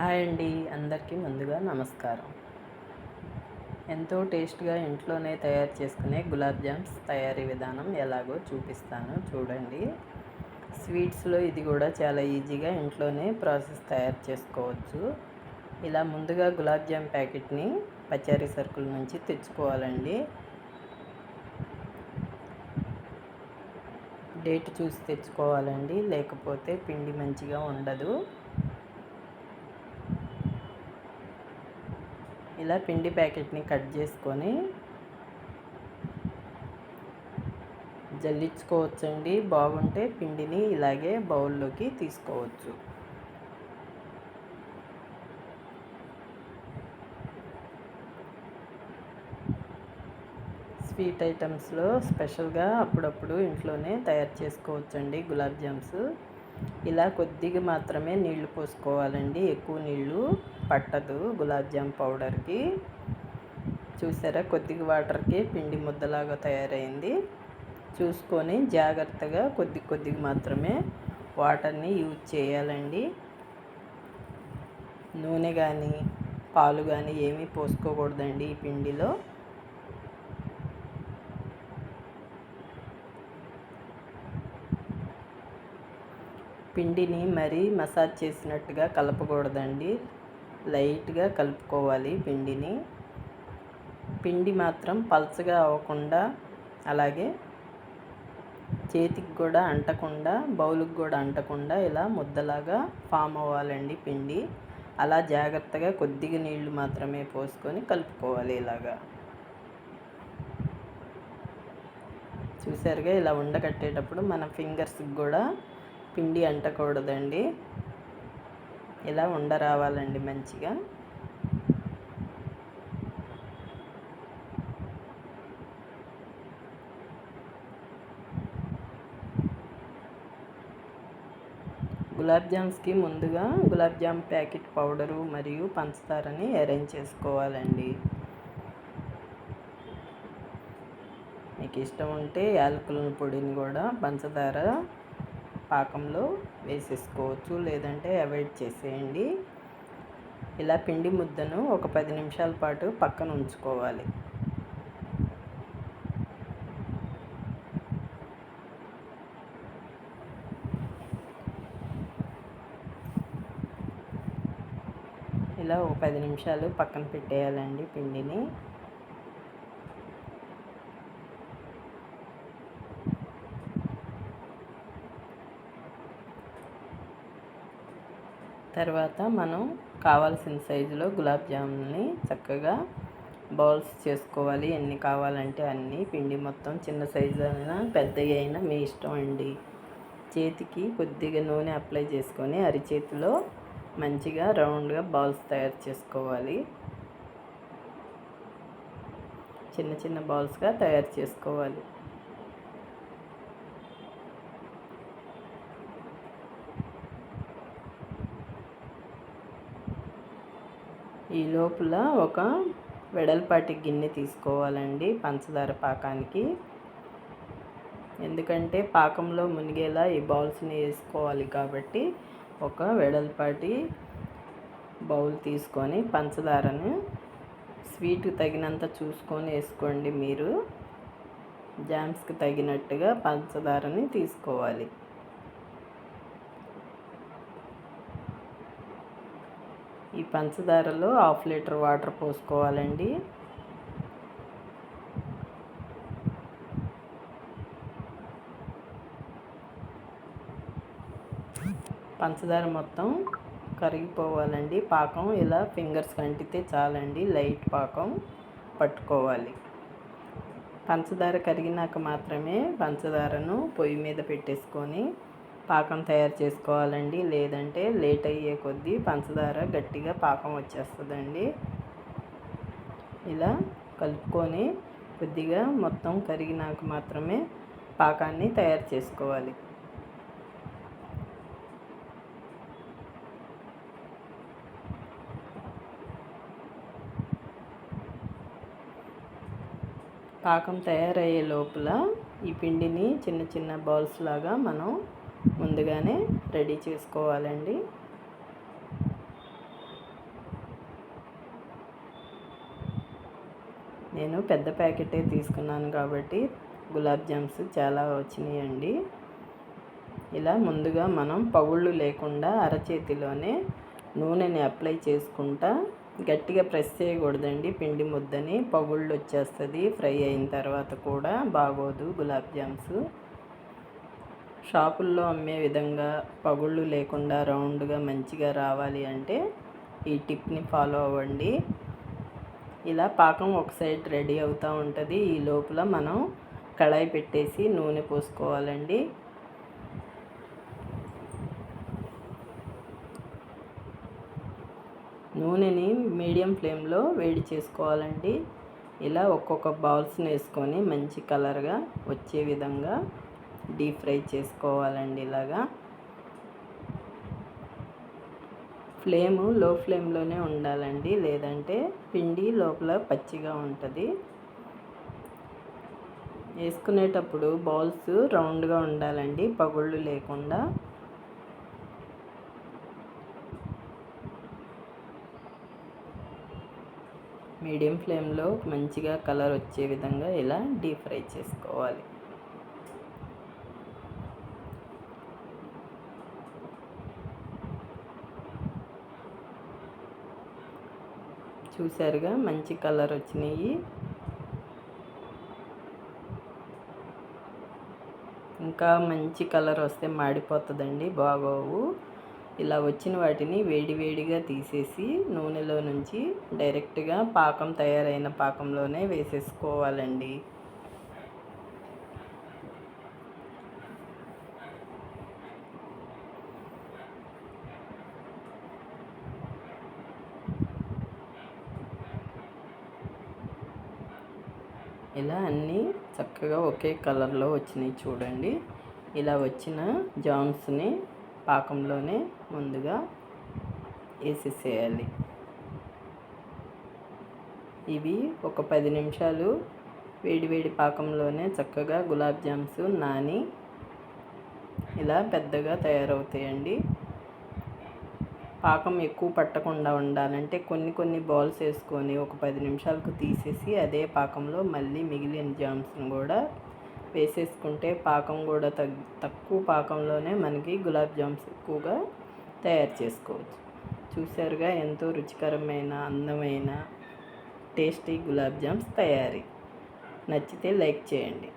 Hi అండి అందరికీ ముందుగా నమస్కారం. ఎంతో టేస్ట్గా ఇంట్లోనే తయారు చేసుకునే గులాబ్ జామ్స్ తయారీ విధానం ఎలాగో చూపిస్తాను చూడండి. స్వీట్స్లో ఇది కూడా చాలా ఈజీగా ఇంట్లోనే ప్రాసెస్ తయారు చేసుకోవచ్చు. ఇలా ముందుగా గులాబ్ జామ్ ప్యాకెట్ని పచారీ సరుకుల నుంచి తెచ్చుకోవాలండి. డేట్ చూసి తెచ్చుకోవాలండి లేకపోతే పిండి మంచిగా ఉండదు. ఇలా పిండి ప్యాకెట్ని కట్ చేసుకొని జల్లించుకోవచ్చండి. బాగుంటే పిండిని ఇలాగే బౌల్లోకి తీసుకోవచ్చు. స్వీట్ ఐటమ్స్లో స్పెషల్గా అప్పుడప్పుడు ఇంట్లోనే తయారు చేసుకోవచ్చండి గులాబ్ జామ్స్. ఇలా కొద్దిగా మాత్రమే నీళ్ళు పోసుకోవాలండి. ఎక్కువ నీళ్ళు పట్టదు గులాబ్ జామ్ పౌడర్కి. చూసారా? కొద్దిగా వాటర్కి పిండి ముద్దలాగా తయారైంది. చూసుకొని జాగ్రత్తగా కొద్ది కొద్దిగా మాత్రమే వాటర్ని యూజ్ చేయాలండి. నూనె కానీ పాలు కానీ ఏమీ పోసుకోకూడదండి ఈ పిండిలో. పిండిని మరీ మసాజ్ చేసినట్టుగా కలపకూడదండి. లైట్గా కలుపుకోవాలి పిండిని. పిండి మాత్రం పలచగా అవ్వకుండా అలాగే చేతికి కూడా అంటకుండా బౌలుకి కూడా అంటకుండా ఇలా ముద్దలాగా ఫామ్ అవ్వాలండి పిండి. అలా జాగ్రత్తగా కొద్దిగా నీళ్ళు మాత్రమే పోసుకొని కలుపుకోవాలి ఇలాగా. చూసారుగా ఇలా ఉండకట్టేటప్పుడు మన ఫింగర్స్కి కూడా పిండి అంటకూడదండి. ఇలా ఉండరావాలండి మంచిగా. గులాబ్ జామ్స్కి ముందుగా గులాబ్ జామ్ ప్యాకెట్ పౌడరు మరియు పంచదారని అరేంజ్ చేసుకోవాలండి. మీకు ఇష్టం ఉంటే యాలకుల పొడిని కూడా పంచదార పాకంలో వేసేసుకోవచ్చు లేదంటే అవాయిడ్ చేసేయండి. ఇలా పిండి ముద్దను ఒక పది నిమిషాల పాటు పక్కన ఉంచుకోవాలి. ఇలా ఒక పది నిమిషాలు పక్కన పెట్టేయాలండి పిండిని. తర్వాత మనం కావాల్సిన సైజులో గులాబ్ జామున్ని చక్కగా బౌల్స్ చేసుకోవాలి. ఎన్ని కావాలంటే అన్నీ. పిండి మొత్తం చిన్న సైజు అయినా పెద్దవి అయినా మీ ఇష్టం అండి. చేతికి కొద్దిగా నూనె అప్లై చేసుకొని అరిచేతిలో మంచిగా రౌండ్గా బాల్స్ తయారు చేసుకోవాలి. చిన్న చిన్న బాల్స్గా తయారు చేసుకోవాలి. ఈ లోపల ఒక వెడల్పాటి గిన్నె తీసుకోవాలండి పంచదార పాకానికి. ఎందుకంటే పాకంలో మునిగేలా ఈ బౌల్స్ని వేసుకోవాలి కాబట్టి ఒక వెడల్పాటి బౌల్ తీసుకొని పంచదారను స్వీట్ తగినంత చూసుకొని వేసుకోండి మీరు. జామ్స్కి తగినట్టుగా పంచదారని తీసుకోవాలి. ఈ పంచదారలో హాఫ్ లీటర్ వాటర్ పోసుకోవాలండి. పంచదార మొత్తం కరిగిపోవాలండి. పాకం ఇలా ఫింగర్స్ కంటితే చాలండి. లైట్ పాకం పట్టుకోవాలి. పంచదార కరిగినాక మాత్రమే పంచదారను పొయ్యి మీద పెట్టేసుకొని పాకం తయారు చేసుకోవాలండి. లేదంటే లేట్ అయ్యే కొద్దీ పంచదార గట్టిగా పాకం వచ్చేస్తుందండి. ఇలా కలుపుకొని కొద్దిగా మొత్తం కరిగినాక మాత్రమే పాకాన్ని తయారు చేసుకోవాలి. పాకం తయారయ్యే లోపల ఈ పిండిని చిన్న చిన్న బౌల్స్ లాగా మనం ముందుగానే రెడీ చేసుకోవాలండి. నేను పెద్ద ప్యాకెటే తీసుకున్నాను కాబట్టి గులాబ్ జామ్స్ చాలా వచ్చినాయండి. ఇలా ముందుగా మనం పగుళ్ళు లేకుండా అరచేతిలోనే నూనెని అప్లై చేసుకుంటా గట్టిగా ప్రెస్ చేయకూడదండి. పిండి ముద్దని పగుళ్ళు వచ్చేస్తుంది ఫ్రై అయిన తర్వాత కూడా బాగోదు గులాబ్ జామ్స్. షాపుల్లో అమ్మే విధంగా పగుళ్ళు లేకుండా రౌండ్గా మంచిగా రావాలి అంటే ఈ టిప్ని ఫాలో అవ్వండి. ఇలా పాకం ఒక సైడ్ రెడీ అవుతూ ఉంటుంది. ఈ లోపల మనం కళాయి పెట్టేసి నూనె పోసుకోవాలండి. నూనెని మీడియం ఫ్లేమ్లో వేడి చేసుకోవాలండి. ఇలా ఒక్కొక్క బౌల్స్ని వేసుకొని మంచి కలర్గా వచ్చే విధంగా డీప్ ఫ్రై చేసుకోవాలండి ఇలాగా. ఫ్లేము లో ఫ్లేమ్లోనే ఉండాలండి. లేదంటే పిండి లోపల పచ్చిగా ఉంటుంది. వేసుకునేటప్పుడు బౌల్స్ రౌండ్గా ఉండాలండి. పగుళ్ళు లేకుండా. మీడియం ఫ్లేమ్లో మంచిగా కలర్ వచ్చే విధంగా ఇలా డీప్ ఫ్రై చేసుకోవాలి. చూసారుగా మంచి కలర్ వచ్చినాయి. ఇంకా మంచి కలర్ వస్తే మాడిపోతుందండి బాగోవు. ఇలా వచ్చిన వాటిని వేడివేడిగా తీసేసి నూనెలో నుంచి డైరెక్ట్గా పాకం తయారైన పాకంలోనే వేసేసుకోవాలండి. ఇలా అన్నీ చక్కగా ఒకే కలర్లో వచ్చినాయి చూడండి. ఇలా వచ్చిన జామ్స్ని పాకంలోనే ముందుగా వేసేసేయాలి. ఇవి ఒక పది నిమిషాలు వేడివేడి పాకంలోనే చక్కగా గులాబ్ జామ్స్ నాని ఇలా పెద్దగా తయారవుతాయండి. పాకం ఎక్కువ పట్టకుండా ఉండాలంటే కొన్ని కొన్ని బౌల్స్ వేసుకొని ఒక పది నిమిషాలకు తీసేసి అదే పాకంలో మళ్ళీ మిగిలిన జామ్స్ను కూడా వేసేసుకుంటే పాకం కూడా తగ్ తక్కువ పాకంలోనే మనకి గులాబ్ జామ్స్ ఎక్కువగా తయారు చేసుకోవచ్చు. చూసారుగా ఎంతో రుచికరమైన అందమైన టేస్టీ గులాబ్ జామ్స్ తయారీ. నచ్చితే లైక్ చేయండి.